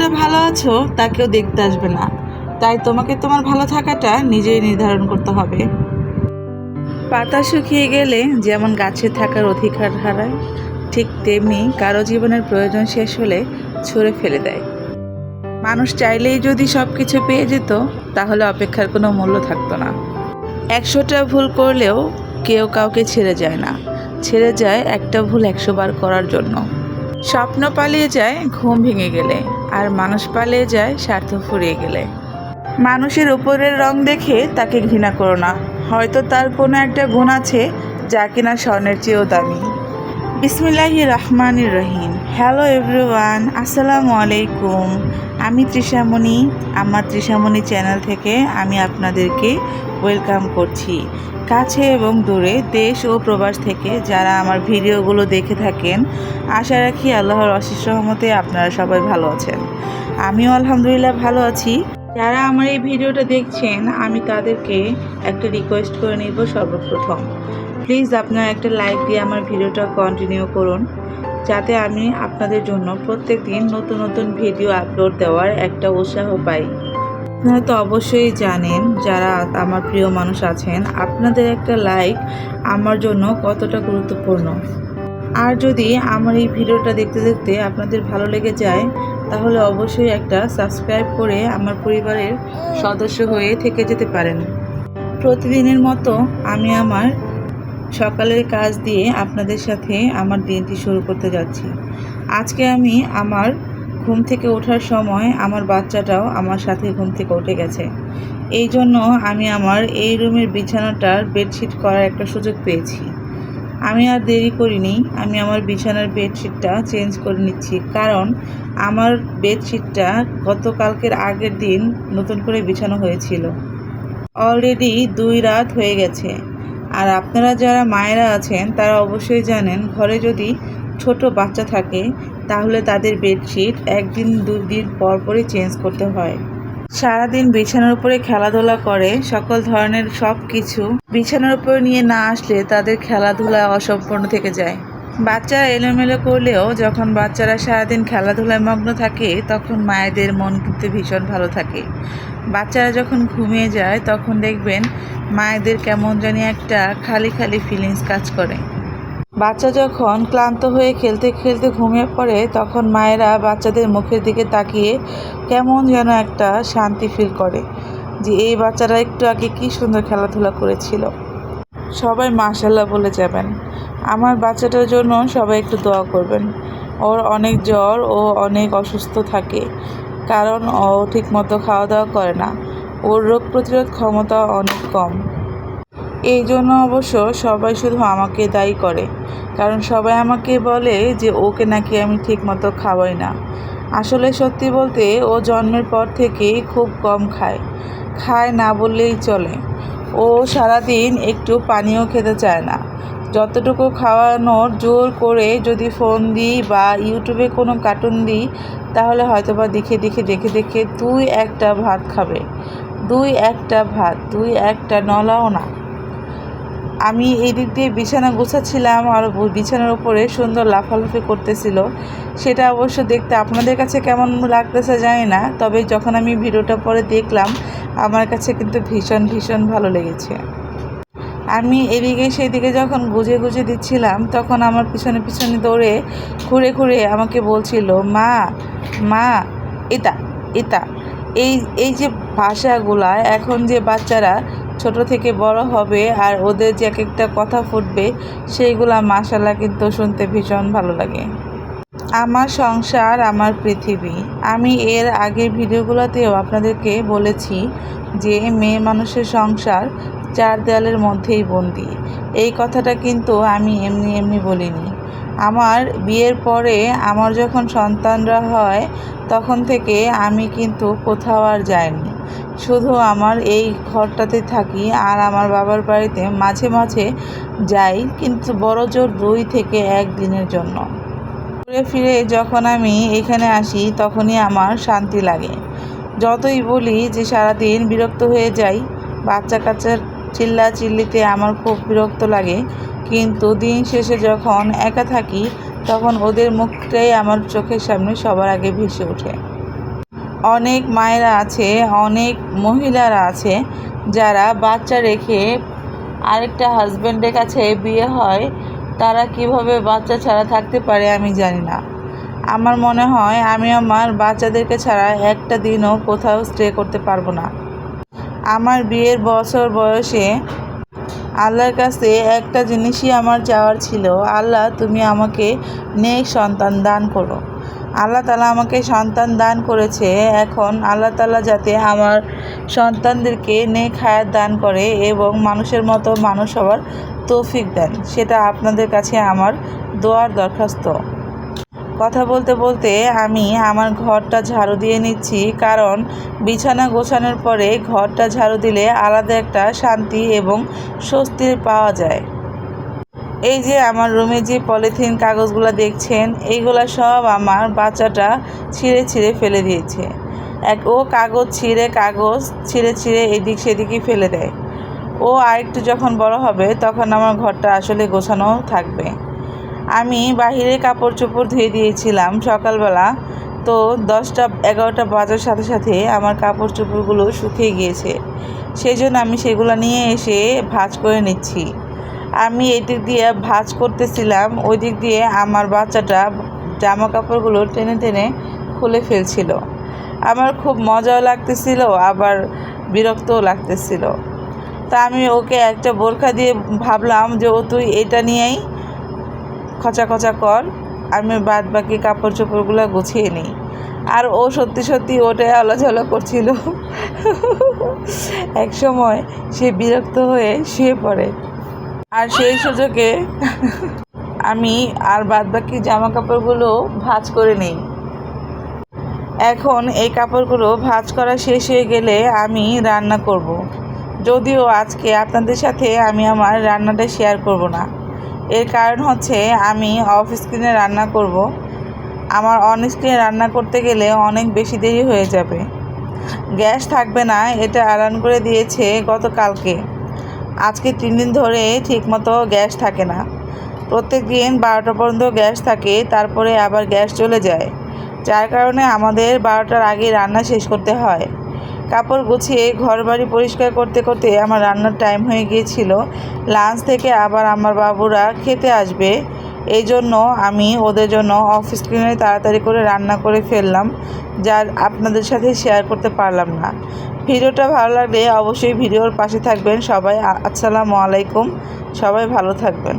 কতটা ভালো আছো, তা কেউ দেখতে আসবে না। তাই তোমাকে তোমার ভালো থাকাটা নিজেই নির্ধারণ করতে হবে। পাতা শুকিয়ে গেলে যেমন গাছে থাকার অধিকার হারায়, ঠিক তেমনি কারও জীবনের প্রয়োজন শেষ হলে ছুঁড়ে ফেলে দেয়। মানুষ চাইলেই যদি সব কিছু পেয়ে যেত, তাহলে অপেক্ষার কোনো মূল্য থাকতো না। একশোটা ভুল করলেও কেউ কাউকে ছেড়ে যায় না। ছেড়ে যায় একটা ভুল একশো বার করার জন্য। স্বপ্ন পালিয়ে যায়, ঘুম ভেঙে গেলে। আর মানুষ পালিয়ে যায়, স্বার্থ ফুরিয়ে গেলে। মানুষের উপরের রং দেখে তাকে ঘৃণা করো না। হয়তো তার কোনো একটা গুণ আছে, যা কিনা স্বর্ণের চেয়েও দামি। বিসমিল্লাহি রহমানির রহিম। হ্যালো এভরিওয়ান আসসালামু আলাইকুম। আমি তৃষামণি, আমার তৃষামণি চ্যানেল থেকে আমি আপনাদেরকে ওয়েলকাম করছি। কাছে এবং দূরে, দেশ ও প্রবাস থেকে যারা আমার ভিডিওগুলো দেখে থাকেন, আশা রাখি আল্লাহর অশেষ রহমতে আপনারা সবাই ভালো আছেন। আমিও আলহামদুলিল্লাহ ভালো আছি। যারা আমার এই ভিডিওটা দেখছেন, আমি তাদেরকে একটা রিকোয়েস্ট করে নিব সর্বপ্রথম। প্লিজ আপনারা একটা লাইক দিয়ে আমার ভিডিওটা কন্টিনিউ করুন, যাতে আমি আপনাদের জন্য প্রত্যেক দিন নতুন নতুন ভিডিও আপলোড দেওয়ার একটা উৎসাহ পাই। আপনারা তো অবশ্যই জানেন, যারা আমার প্রিয় মানুষ আছেন, আপনাদের একটা লাইক আমার জন্য কতটা গুরুত্বপূর্ণ। আর যদি আমার এই ভিডিওটা দেখতে দেখতে আপনাদের ভালো লেগে যায়, তাহলে অবশ্যই একটা সাবস্ক্রাইব করে আমার পরিবারের সদস্য হয়ে থেকে যেতে পারেন। প্রতিদিনের মতো আমি আমার সকালের কাজ দিয়ে আপনাদের সাথে আমার দিনটি শুরু করতে যাচ্ছি। আজকে আমি আমার ঘুম থেকে ওঠার সময় আমার বাচ্চাটাও আমার সাথে ঘুম থেকে উঠে গেছে। এই জন্য আমি আমার এই রুমের বিছানাটার বেডশিট করার একটা সুযোগ পেয়েছি। আমি আর দেরি করিনি, আমি আমার বিছানার বেডশিটটা চেঞ্জ করে নিচ্ছি। কারণ আমার বেডশিটটা গতকালকের আগের দিন নতুন করে বিছানো হয়েছিল। অলরেডি দুই রাত হয়ে গেছে। আর আপনারা যারা মায়েরা আছেন, তারা অবশ্যই জানেন, ঘরে যদি ছোট বাচ্চা থাকে, তাহলে তাদের বেডশিট একদিন দুই দিন পর পরই চেঞ্জ করতে হয়। সারাদিন বিছানার উপরে খেলাধুলা করে, সকল ধরনের সব কিছু বিছানার উপর নিয়ে না আসলে তাদের খেলাধুলা অসম্পূর্ণ থেকে যায়। বাচ্চারা এলোমেলো করলেও যখন বাচ্চারা সারাদিন খেলাধুলায় মগ্ন থাকে, তখন মায়েদের মন কিন্তু ভীষণ ভালো থাকে। বাচ্চারা যখন ঘুমিয়ে যায়, তখন দেখবেন মায়েদের কেমন জানি একটা খালি খালি ফিলিংস কাজ করে। বাচ্চা যখন ক্লান্ত হয়ে খেলতে খেলতে ঘুমিয়ে পড়ে, তখন মায়েরা বাচ্চাদের মুখের দিকে তাকিয়ে কেমন যেন একটা শান্তি ফিল করে যে এই বাচ্চারা একটু আগে কি সুন্দর খেলাধুলা করেছিল। সবাই মাশাল্লাহ বলে যাবেন। আমার বাচ্চাটার জন্য সবাই একটু দোয়া করবেন। ওর অনেক জ্বর ও অনেক অসুস্থ থাকে। কারণ ও ঠিকমতো খাওয়া দাওয়া করে না। ওর রোগ প্রতিরোধ ক্ষমতা অনেক কম। এই জন্য অবশ্য সবাই শুধু আমাকে দায়ী করে। কারণ সবাই আমাকে বলে যে ওকে নাকি আমি ঠিকমতো খাওয়াই না। আসলে সত্যি বলতে ও জন্মের পর থেকেই খুব কম খায়। খায় না বললেই চলে। ও সারাদিন একটু পানিও খেতে চায় না। যতটুকু খাওয়ানোর জোর করে যদি ফোন দিই বা ইউটিউবে কোনো কার্টুন দিই, তাহলে হয়তো বা দেখে দেখে দেখে দেখে দুই একটা ভাত খাবে। দুই একটা ভাত, দুই একটা নলাও না। আমি এই দিক দিয়ে বিছানা গোছাচ্ছিলাম আর বিছানার উপরে সুন্দর লাফালাফি করতেছিল। সেটা অবশ্য দেখতে আপনাদের কাছে কেমন লাগতেছে জানি না, তবে যখন আমি ভিডিওটা পরে দেখলাম, আমার কাছে কিন্তু ভীষণ ভীষণ ভালো লেগেছে। আমি এদিকে সেদিকে যখন গুজে গুজে দিচ্ছিলাম, তখন আমার পিছনে পিছনে দৌড়ে ঘুরে ঘুরে আমাকে বলছিল, মা মা এটা এটা এই এই যে ভাষাগুলা, এখন যে বাচ্চারা ছোট থেকে বড় হবে আর ওদের যে এক একটা কথা ফুটবে, সেইগুলা মাশাল্লাহ কিন্তু শুনতে ভীষণ ভালো লাগে। আমার সংসার, আমার পৃথিবী। আমি এর আগের ভিডিওগুলোতেও আপনাদেরকে বলেছি যে মেয়ে মানুষের সংসার চার দেয়ালের মধ্যেই বন্দি। এই কথাটা কিন্তু আমি এমনি এমনি বলিনি। আমার বিয়ের পরে আমার যখন সন্তানরা হয়, তখন থেকে আমি কিন্তু কোথাও আর যাইনি। শুধু আমার এই ঘরটাতে থাকি আর আমার বাবার বাড়িতে মাঝে মাঝে যাই, কিন্তু বড় জোর দুই থেকে এক দিনের জন্য। ঘুরে ফিরে যখন আমি এখানে আসি, তখনই আমার শান্তি লাগে। যতই বলি যে সারাদিন বিরক্ত হয়ে যাই বাচ্চা কাচ্চার চিল্লা চিল্লিতে আমার খুব বিরক্ত লাগে। কিন্তু দিন শেষে যখন একা থাকি, তখন ওদের মুখটাই আমার চোখের সামনে সবার আগে ভেসে ওঠে। অনেক মায়েরা আছে, অনেক মহিলারা আছে, যারা বাচ্চা রেখে আরেকটা হাজব্যান্ডের কাছে বিয়ে হয়, তারা কীভাবে বাচ্চা ছাড়া থাকতে পারে আমি জানি না। আমার মনে হয় আমি আমার বাচ্চাদেরকে ছাড়া একটা দিনও কোথাও স্টে করতে পারব না। আমার বিয়ের বছর বয়সে আল্লাহর কাছে একটা জিনিসই আমার চাওয়ার ছিল। আল্লাহ, তুমি আমাকে নেক সন্তান দান করো। আল্লাহ তালা আমাকে সন্তান দান করেছে। এখন আল্লাহ তালা যাতে আমার সন্তানদেরকে নেক হায়াত দান করে এবং মানুষের মতো মানুষ হওয়ার তৌফিক দেন, সেটা আপনাদের কাছে আমার দোয়ার দরখাস্ত। কথা বলতে বলতে আমি আমার ঘরটা ঝাড়ু দিয়ে নিচ্ছি, কারণ বিছানা গোছানোর পরে ঘরটা ঝাড়ু দিলে আলাদা একটা শান্তি এবং স্বস্তির পাওয়া যায়। এই যে আমার রুমে যে পলিথিন কাগজগুলো দেখছেন, এইগুলা সব আমার বাচ্চাটা ছিঁড়ে ছিঁড়ে ফেলে দিয়েছে। এক, ও কাগজ ছিঁড়ে কাগজ ছিঁড়ে ছিঁড়ে এদিক সেদিকে ফেলে দেয়। ও আরেকটু যখন বড় হবে, তখন আমার ঘরটা আসলে গোছানো থাকবে। আমি বাহিরে কাপড় চোপড় ধুয়ে দিয়েছিলাম সকালবেলা। তো দশটা, এগারোটা বাজার সাথে সাথে আমার কাপড় চোপড়গুলো শুকিয়ে গিয়েছে। সেই জন্য আমি সেগুলো নিয়ে এসে ভাঁজ করে নিচ্ছি। আমি এই দিক দিয়ে ভাজ করতেছিলাম, ওই দিক দিয়ে আমার বাচ্চাটা জামা কাপড়গুলো টেনে টেনে খুলে ফেলছিল। আমার খুব মজাও লাগতেছিল, আবার বিরক্তও লাগতেছিল। তা আমি ওকে একটা বোরখা দিয়ে ভাবলাম যে, ও, তুই এটা নিয়েই খচা খচা কর আমি বাদ বাকি কাপড় চোপড়গুলো গুছিয়ে নিই। আর ও সত্যি সত্যি ওটাই আলোচনা করছিল। এক সময় সে বিরক্ত হয়ে শুয়ে পড়ে। আর সেই সুযোগে আমি আর বাদ বাকি জামা কাপড়গুলো ভাঁজ করে নিই। এখন এই কাপড়গুলো ভাঁজ করা শেষ হয়ে গেলে আমি রান্না করব। যদিও আজকে আপনাদের সাথে আমি আমার রান্নাটা শেয়ার করব না। এর কারণ হচ্ছে আমি অফ স্ক্রিনে রান্না করব। আমার অন স্ক্রিনে রান্না করতে গেলে অনেক বেশি দেরি হয়ে যাবে। গ্যাস থাকবে না, এটা অ্যালান করে দিয়েছে গতকালকে। আজকে তিন দিন ধরে ঠিকমতো গ্যাস থাকে না। প্রত্যেক দিন বারোটা পর্যন্ত গ্যাস থাকে, তারপরে আবার গ্যাস চলে যায়। যার কারণে আমাদের বারোটার আগে রান্না শেষ করতে হয়। কাপড় গুছিয়ে ঘর বাড়ি পরিষ্কার করতে করতে আমার রান্নার টাইম হয়ে গিয়েছিল। লাঞ্চ থেকে আবার আমার বাবুরা খেতে আসবে। এই জন্য আমি ওদের জন্য অফ স্ক্রিনে তাড়াতাড়ি করে রান্না করে ফেললাম, যা আপনাদের সাথে শেয়ার করতে পারলাম না। ভিডিওটা ভালো লাগলে অবশ্যই ভিডিওর পাশে থাকবেন। সবাই আসসালামু আলাইকুম। সবাই ভালো থাকবেন।